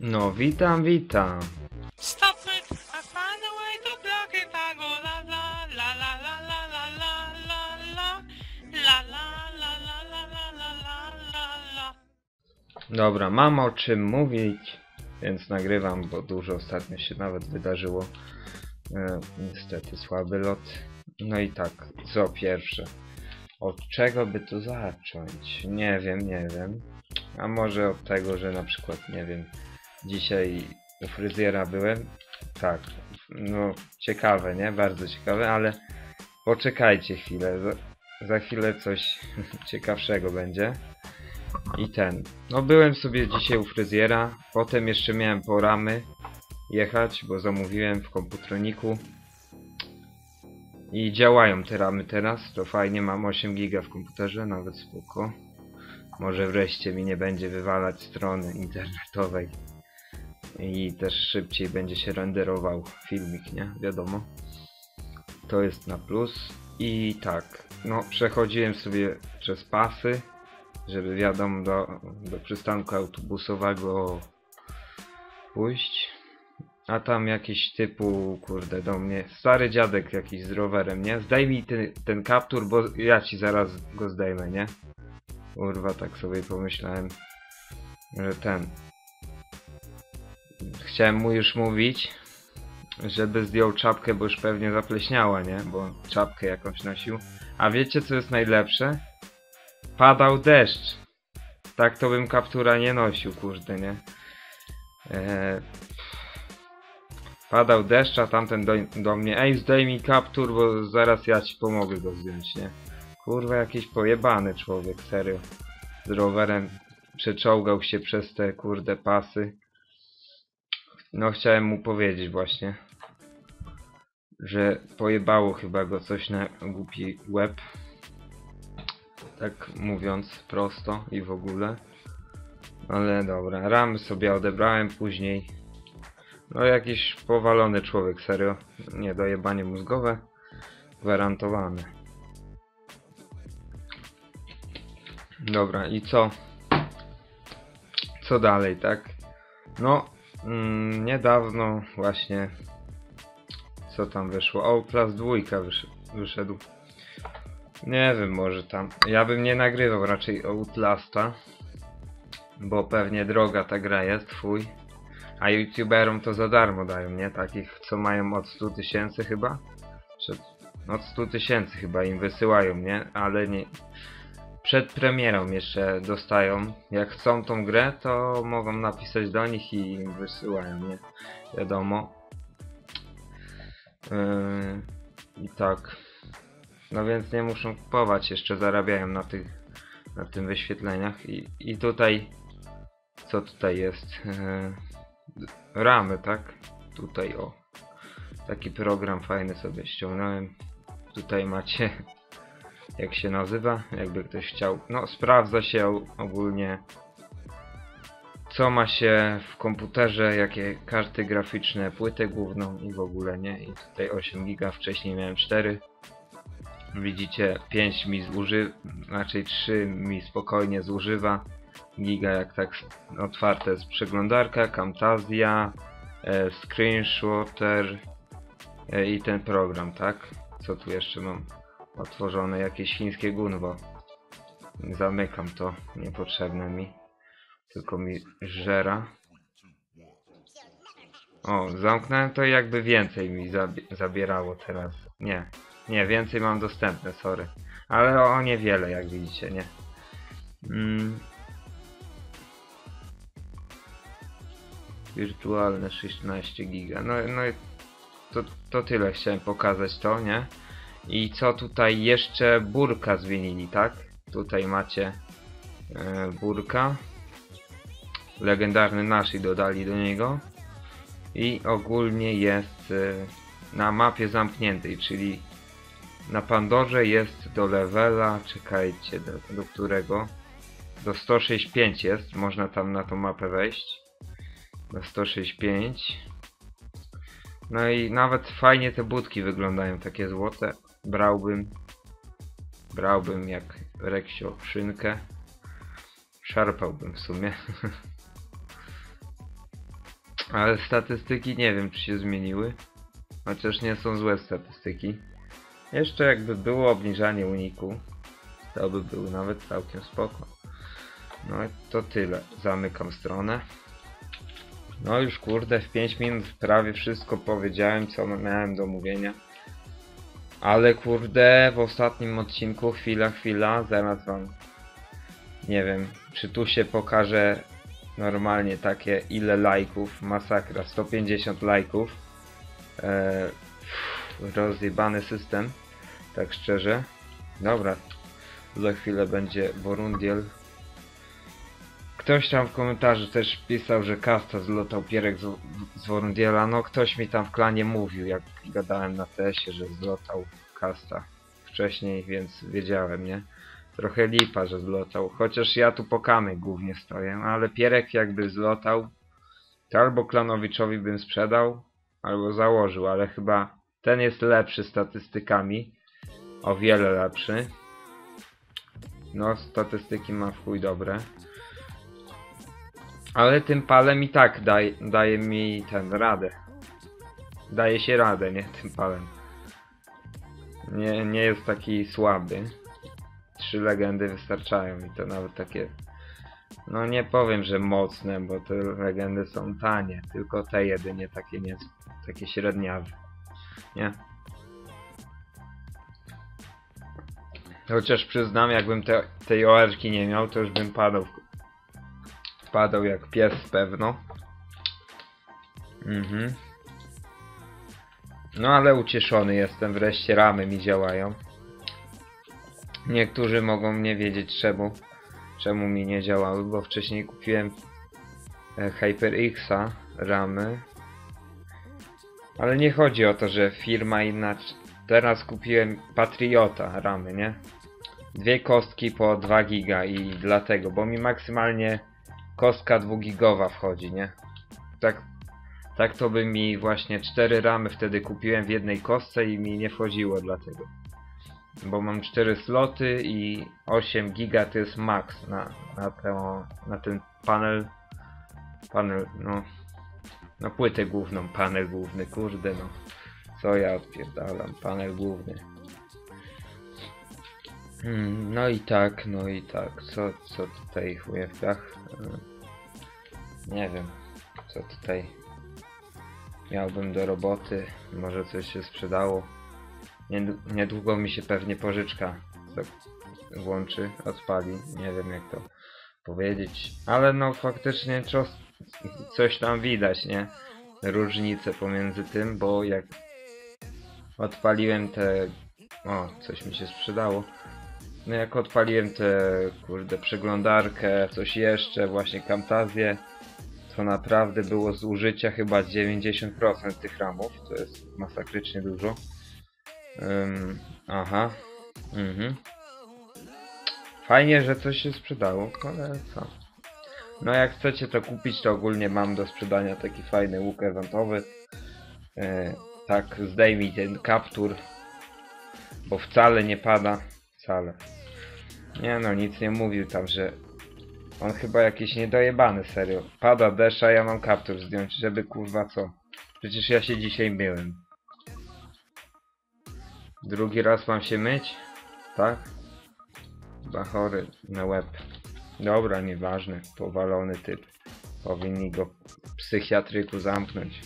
No, witam, witam. Dobra, mam o czym mówić, więc nagrywam, bo dużo ostatnio się nawet wydarzyło. E, niestety słaby lot. No i tak, co pierwsze. Od czego by tu zacząć? Nie wiem, nie wiem. A może od tego, że na przykład, nie wiem, dzisiaj u fryzjera byłem? Tak, no ciekawe, nie? Bardzo ciekawe, ale poczekajcie chwilę. Za, za chwilę coś ciekawszego będzie. I ten. No byłem sobie dzisiaj u fryzjera, potem jeszcze miałem po ramy jechać, bo zamówiłem w komputroniku. I działają te ramy teraz, to fajnie, mam 8 giga w komputerze, nawet spoko. Może wreszcie mi nie będzie wywalać strony internetowej. I też szybciej będzie się renderował filmik, nie? Wiadomo. To jest na plus. I tak, no przechodziłem sobie przez pasy żeby wiadomo do, do przystanku autobusowego pójść. A tam jakiś typu, kurde, do mnie, stary dziadek jakiś z rowerem, nie? Zdejmij ten, ten kaptur, bo ja ci zaraz go zdejmę, nie? Kurwa, tak sobie pomyślałem, że ten... Chciałem mu już mówić, żeby zdjął czapkę, bo już pewnie zapleśniała, nie? Bo czapkę jakąś nosił. A wiecie co jest najlepsze? Padał deszcz. Tak to bym kaptura nie nosił, kurde, nie? Eee, padał deszcz, a tamten do, do mnie Ej, zdejmij kaptur, bo zaraz ja ci pomogę go zdjąć, nie? Kurwa, jakiś pojebany człowiek, serio. Z rowerem przeczołgał się przez te, kurde, pasy. No, chciałem mu powiedzieć właśnie, że pojebało chyba go coś na głupi łeb tak mówiąc prosto i w ogóle. Ale dobra, ramy sobie odebrałem później. No jakiś powalony człowiek, serio. Nie, dojebanie mózgowe. Gwarantowane. Dobra, i co? Co dalej, tak? No, mm, niedawno właśnie... Co tam wyszło? Outlast 2 wysz wyszedł. Nie wiem, może tam. Ja bym nie nagrywał raczej Outlasta. Bo pewnie droga ta gra jest, fuj. A youtuberom to za darmo dają, nie? Takich, co mają od 100 tysięcy chyba? Czy od 100 tysięcy chyba im wysyłają, nie? Ale nie... Przed premierą jeszcze dostają. Jak chcą tą grę, to mogą napisać do nich i wysyłają, nie? Wiadomo. Yy... I tak. No więc nie muszą kupować, jeszcze zarabiają na tych na tym wyświetleniach i, i tutaj co tutaj jest eee, ramy, tak? Tutaj o taki program fajny sobie ściągnąłem tutaj macie jak się nazywa, jakby ktoś chciał no sprawdza się ogólnie co ma się w komputerze, jakie karty graficzne, płytę główną i w ogóle nie i tutaj 8 giga, wcześniej miałem 4 Widzicie, 5 mi zużywa, raczej 3 mi spokojnie zużywa. Giga jak tak otwarte jest przeglądarka, Camtasia, e, Screenshotter e, i ten program, tak? Co tu jeszcze mam otworzone? Jakieś chińskie gunwo. Zamykam to, niepotrzebne mi. Tylko mi żera. O, zamknąłem to i jakby więcej mi zabi zabierało teraz. Nie, nie, więcej mam dostępne, sorry. Ale o niewiele, jak widzicie, nie? Mm. Wirtualne 16 giga. No, no to, to tyle chciałem pokazać to, nie? I co tutaj jeszcze burka zmienili, tak? Tutaj macie e, burka. Legendarny naszej dodali do niego. I ogólnie jest e, na mapie zamkniętej, czyli na Pandorze jest do levela, czekajcie, do, do którego? Do 165 jest, można tam na tą mapę wejść. Do 165. No i nawet fajnie te budki wyglądają, takie złote. Brałbym. Brałbym jak Reksio szynkę. Szarpałbym w sumie. Ale statystyki nie wiem czy się zmieniły. Chociaż nie są złe statystyki. Jeszcze jakby było obniżanie uniku, to by było nawet całkiem spoko. No to tyle. Zamykam stronę. No już kurde, w 5 minut prawie wszystko powiedziałem, co miałem do mówienia. Ale kurde, w ostatnim odcinku, chwila, chwila, zaraz wam... Nie wiem, czy tu się pokaże normalnie takie ile lajków, masakra, 150 lajków. Eee, rozjebany system, tak szczerze. Dobra, za chwilę będzie Borundiel. Ktoś tam w komentarzu też pisał, że Kasta zlotał pierek z, z Borundiela. No ktoś mi tam w klanie mówił, jak gadałem na tesie, że zlotał Kasta wcześniej, więc wiedziałem, nie? Trochę lipa, że zlotał. Chociaż ja tu po kamy głównie stoję, ale pierek jakby zlotał, to albo Klanowiczowi bym sprzedał, albo założył, ale chyba ten jest lepszy statystykami. O wiele lepszy. No, statystyki ma w chuj dobre. Ale tym palem i tak daj, daje mi ten radę. Daje się radę, nie? Tym palem. Nie, nie jest taki słaby. Trzy legendy wystarczają i to nawet takie... No nie powiem, że mocne, bo te legendy są tanie. Tylko te jedynie takie nie takie średniawe. Nie? Chociaż przyznam, jakbym te, tej oerki nie miał, to już bym padał. Padał jak pies pewno. Mhm. No ale ucieszony jestem, wreszcie ramy mi działają. Niektórzy mogą nie wiedzieć czemu, czemu mi nie działały, bo wcześniej kupiłem e, HyperX'a ramy. Ale nie chodzi o to, że firma inaczej. Teraz kupiłem Patriota ramy, nie? Dwie kostki po 2 giga i dlatego, bo mi maksymalnie kostka 2 gigowa wchodzi, nie? Tak, tak to by mi właśnie 4 ramy wtedy kupiłem w jednej kostce i mi nie wchodziło dlatego. Bo mam 4 sloty i 8 giga to jest max na, na, tę, na ten panel. Panel, no. Na płytę główną, panel główny, kurde no. Co ja odpierdalam, panel główny. Hmm, no i tak, no i tak. Co, co tutaj w ujewkach? Hmm. Nie wiem, co tutaj miałbym do roboty. Może coś się sprzedało. Nied- Niedługo mi się pewnie pożyczka włączy, odpali. Nie wiem jak to powiedzieć. Ale no faktycznie coś tam widać, nie? Różnice pomiędzy tym, bo jak odpaliłem te... O, coś mi się sprzedało. No jak odpaliłem tę, kurde, przeglądarkę, coś jeszcze, właśnie Camtazję, to naprawdę było zużycia chyba z 90% tych ramów, to jest masakrycznie dużo. Ym, aha, mhm. Fajnie, że coś się sprzedało, ale co? No jak chcecie to kupić, to ogólnie mam do sprzedania taki fajny łuk eventowy. Yy, tak, zdejmij ten kaptur, bo wcale nie pada, wcale. Nie no, nic nie mówił tam, że on chyba jakiś niedojebany, serio. Pada deszcz, a ja mam kaptur zdjąć, żeby kurwa co? Przecież ja się dzisiaj myłem. Drugi raz mam się myć? Tak? Bachory na łeb. Dobra, nieważne. Powalony typ. Powinni go psychiatryku zamknąć.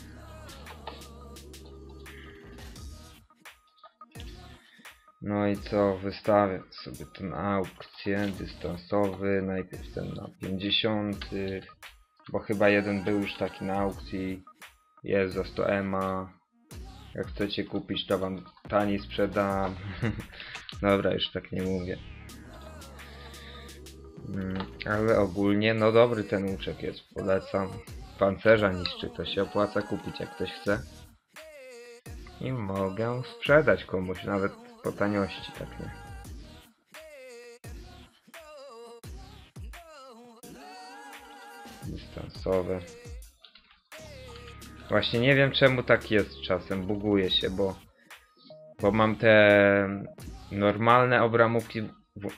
No i co, wystawię sobie ten aukcję dystansowy, najpierw ten na 50, bo chyba jeden był już taki na aukcji, jest za 100 ema, jak chcecie kupić to wam taniej sprzedam, dobra już tak nie mówię. Mm, ale ogólnie, no dobry ten łuczek jest, polecam. Pancerza niszczy, to się opłaca kupić jak ktoś chce. I mogę sprzedać komuś, nawet po taniości, tak nie? Dystansowe. Właśnie nie wiem czemu tak jest czasem, buguje się, bo bo mam te normalne obramówki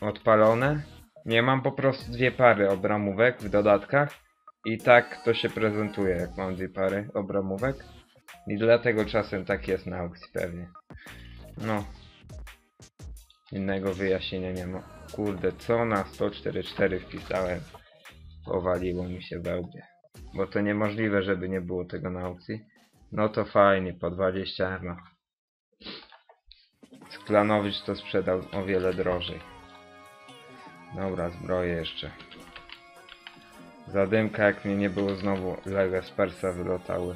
odpalone. Nie mam po prostu dwie pary obramówek w dodatkach I tak to się prezentuje, jak mam dwie pary obramówek. I dlatego czasem tak jest na aukcji pewnie. No. Innego wyjaśnienia nie ma. Kurde, co na 104.4 wpisałem? Powaliło mi się we łbie. Bo to niemożliwe, żeby nie było tego na aukcji. No to fajnie, po 20 euro. Sklanowicz to sprzedał o wiele drożej. Dobra, zbroję jeszcze. Zadymka jak mnie nie było znowu Lego z Persa wylotały.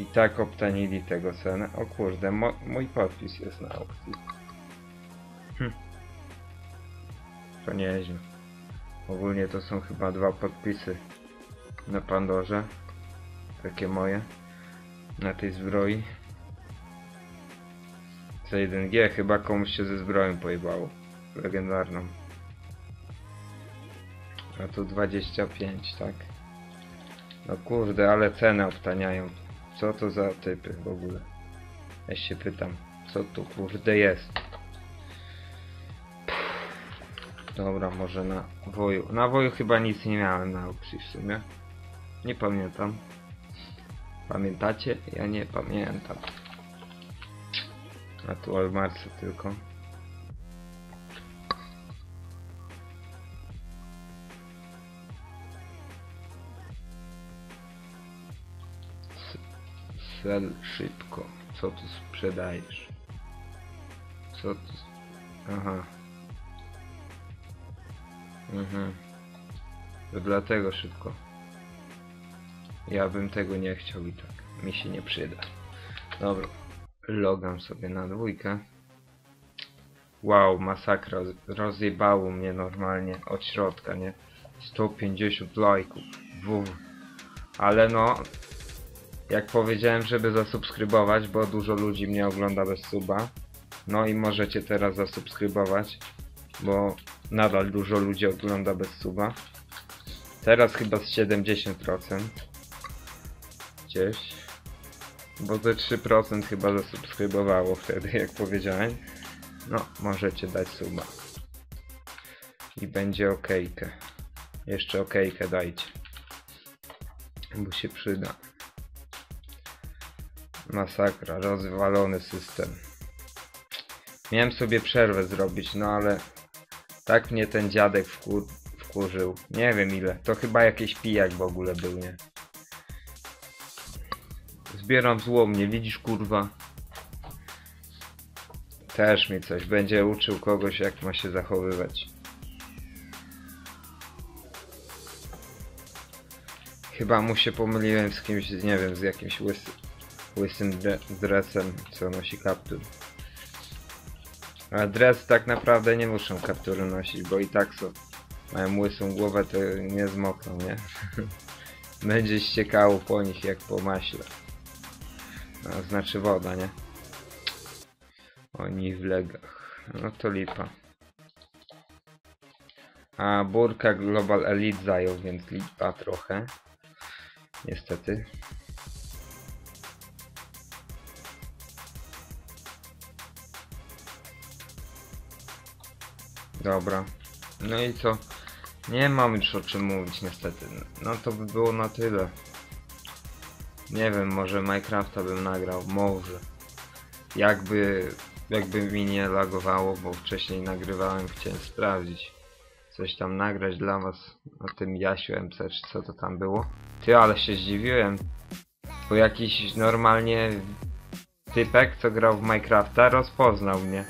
I tak obtanili tego cenę. O kurde, mój podpis jest na aukcji. To nieźle. Ogólnie to są chyba dwa podpisy na Pandorze. Takie moje. Na tej zbroi. C1G chyba komuś się ze zbroją pojebało. Legendarną. A tu 25, tak? No kurde, ale ceny obtaniają. Co to za typy w ogóle? Ja się pytam, co tu kurde jest? Dobra, może na woju. Na woju chyba nic nie miałem na aukcji w sumie. Nie pamiętam. Pamiętacie? Ja nie pamiętam. A tu Almarce tylko. Sel szybko. Co tu sprzedajesz? Co tu... Aha. Mhm. To dlatego szybko. Ja bym tego nie chciał i tak. Mi się nie przyda. Dobra. Logam sobie na dwójkę. Wow, masakra. Rozjebało mnie normalnie od środka, nie? 150 lajków. WW. Ale no... Jak powiedziałem, żeby zasubskrybować, bo dużo ludzi mnie ogląda bez suba. No i możecie teraz zasubskrybować, bo nadal dużo ludzi ogląda bez suba. Teraz chyba z 70%. Gdzieś. Bo te 3% chyba zasubskrybowało wtedy, jak powiedziałem. No, możecie dać suba. I będzie okejkę. Jeszcze okejkę dajcie. Bo się przyda. Masakra, rozwalony system. Miałem sobie przerwę zrobić, no ale tak mnie ten dziadek wkur wkurzył. Nie wiem ile. To chyba jakiś pijak w ogóle był, nie? Zbieram złom, nie widzisz kurwa? Też mi coś. Będzie uczył kogoś jak ma się zachowywać. Chyba mu się pomyliłem z kimś, nie wiem, z jakimś łysy, łysym dre dresem, co nosi kaptur. A dres tak naprawdę nie muszą kaptury nosić, bo i tak są. Mają łysą głowę, to nie zmokną, nie? Będzie ściekało po nich jak po maśle. No, znaczy woda, nie? Oni w legach. No to lipa. A Burka Global Elite zajął, więc lipa trochę. Niestety. Dobra. No i co? Nie mam już o czym mówić niestety. No to by było na tyle. Nie wiem, może Minecrafta bym nagrał, może. Jakby, jakby mi nie lagowało, bo wcześniej nagrywałem, chciałem sprawdzić. Coś tam nagrać dla was o tym Jasiu MC, czy co to tam było. Ty, ale się zdziwiłem. Bo jakiś normalnie typek, co grał w Minecrafta, rozpoznał mnie.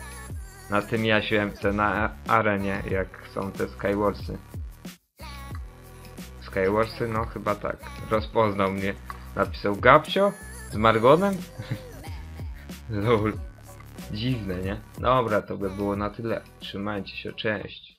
Na tym Jasiu MC, na arenie, jak są te Skywarsy. Skywarsy? No chyba tak. Rozpoznał mnie. Napisał Gapsio? Z Margonem? Lol. Dziwne, nie? Dobra, to by było na tyle. Trzymajcie się, cześć.